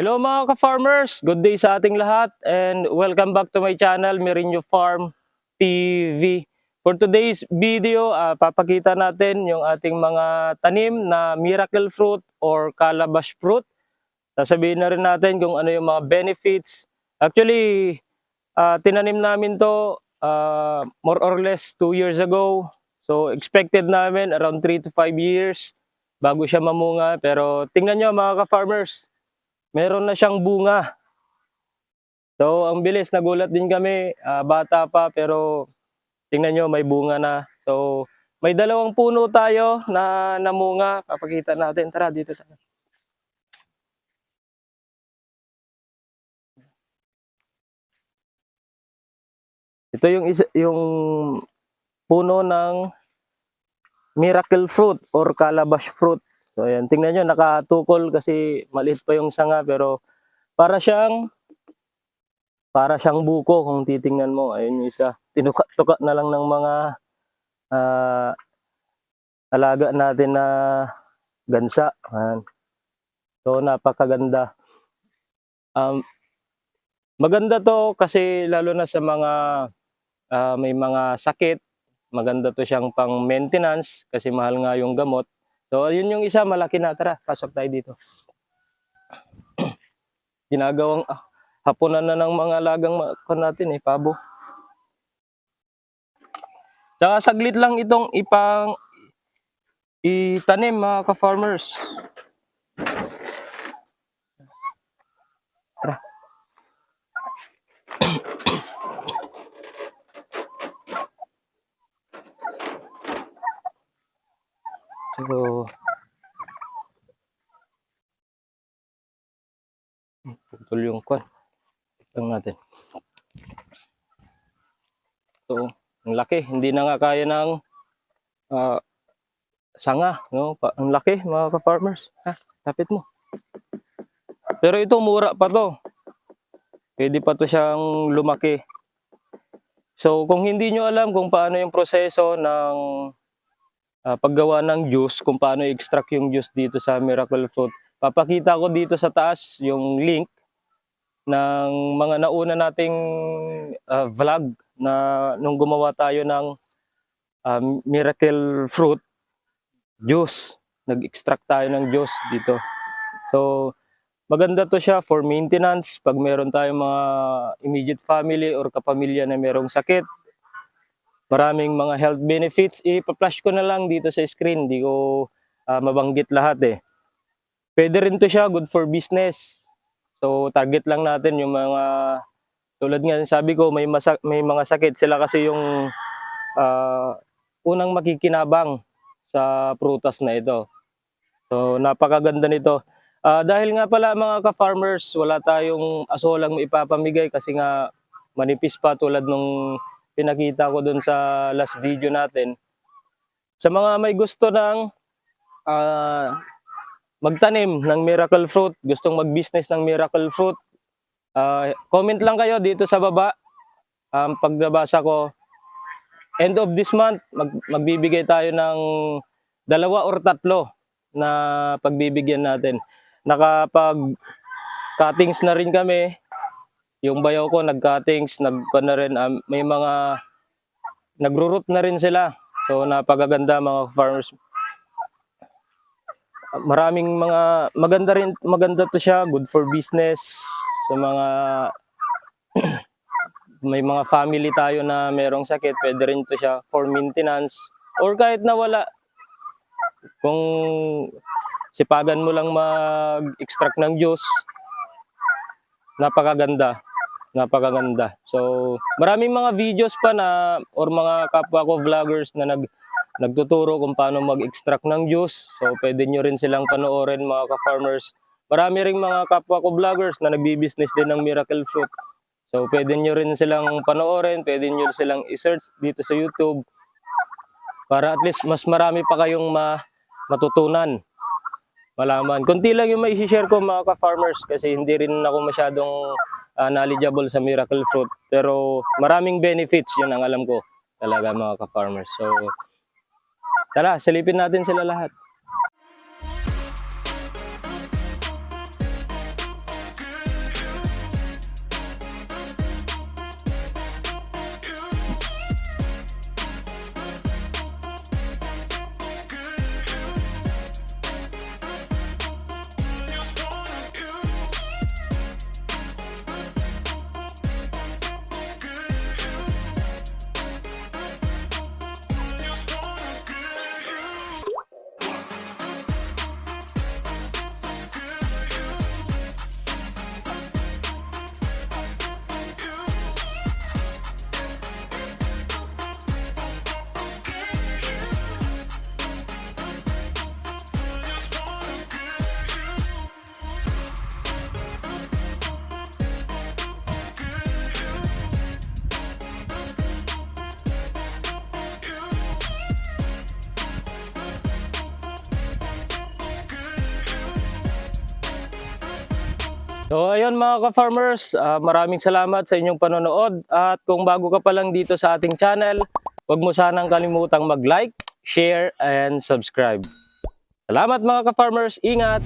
Hello mga ka-farmers! Good day sa ating lahat and welcome back to my channel, Merinyo Farm TV. For today's video, ah, papakita natin yung ating mga tanim na miracle fruit or calabash fruit. Sasabihin na rin natin kung ano yung mga benefits. Actually, ah, tinanim namin to ah, more or less 2 years ago. So expected namin around 3 to 5 years bago siya mamunga. Pero tingnan nyo mga ka-farmers, meron na siyang bunga. So, ang bilis, nagulat din kami, ah, bata pa, pero tingnan nyo, may bunga na. So, may dalawang puno tayo na namunga. Papakita natin. Tara, dito tayo. Ito yung isa, yung puno ng miracle fruit or calabash fruit. So ayan, tingnan nyo, nakatukol kasi maliit pa yung sanga pero para siyang para siyang buko kung titingnan mo. Ayun yung isa. Tinuka-tuka na lang ng mga ah, alaga natin na gansa. Ayan. So napakaganda. Um, maganda to kasi lalo na sa mga ah, may mga sakit. Maganda to siyang pang maintenance kasi mahal nga yung gamot. So, yun yung isa, malaki na. Tara, pasok tayo dito. Ginagawang ah, hapunan na ng mga lagang ko natin eh, pabo. Tsaka saglit lang itong ipang itanim mga ka-farmers. So, putol yung kwan. Lang natin. So, ang laki. Hindi na nga kaya ng ah, sanga. No? Pa, ang laki mga ka-farmers. Ha, tapit mo. Pero ito, mura pa to. Pwede pa to siyang lumaki. So, kung hindi nyo alam kung paano yung proseso ng ah, paggawa ng juice, kung paano i-extract yung juice dito sa Miracle Fruit. Papakita ko dito sa taas yung link ng mga nauna nating ah, vlog na nung gumawa tayo ng ah, Miracle Fruit juice. Nag-extract tayo ng juice dito. So, maganda to siya for maintenance pag meron tayong mga immediate family or kapamilya na merong sakit maraming mga health benefits. I-flash ko na lang dito sa screen. Hindi ko ah, mabanggit lahat eh. Pwede rin to siya, good for business. So, target lang natin yung mga, tulad nga sabi ko, may, masa- may mga sakit. Sila kasi yung ah, unang makikinabang sa prutas na ito. So, napakaganda nito. Ah, dahil nga pala mga ka-farmers, wala tayong asolang ipapamigay kasi nga manipis pa tulad nung pinakita ko dun sa last video natin. Sa mga may gusto ng ah, magtanim ng miracle fruit, gustong mag-business ng miracle fruit, ah, comment lang kayo dito sa baba. Um, pag nabasa ko, end of this month, mag- magbibigay tayo ng dalawa or tatlo na pagbibigyan natin. Nakapag cuttings na rin kami, yung bayaw ko nag-cuttings, nag na rin, um, may mga nagro-root na rin sila. So napakaganda mga farmers. Maraming mga maganda rin maganda to siya, good for business sa mga may mga family tayo na merong sakit, pwede rin to siya for maintenance or kahit na wala kung sipagan mo lang mag-extract ng juice napakaganda napakaganda. So, maraming mga videos pa na or mga kapwa ko vloggers na nag nagtuturo kung paano mag-extract ng juice. So, pwede nyo rin silang panoorin mga ka-farmers. Marami ring mga kapwa ko vloggers na nagbi-business din ng miracle fruit. So, pwede nyo rin silang panoorin, pwede nyo silang i-search dito sa YouTube para at least mas marami pa kayong ma matutunan malaman. Kunti lang yung may share ko mga ka-farmers kasi hindi rin ako masyadong ah, knowledgeable sa miracle fruit. Pero maraming benefits, yun ang alam ko talaga mga ka-farmers. So, tara, silipin natin sila lahat. So ayun mga ka-farmers, ah, maraming salamat sa inyong panonood at kung bago ka pa lang dito sa ating channel, huwag mo sanang kalimutang mag-like, share, and subscribe. Salamat mga ka-farmers, ingat!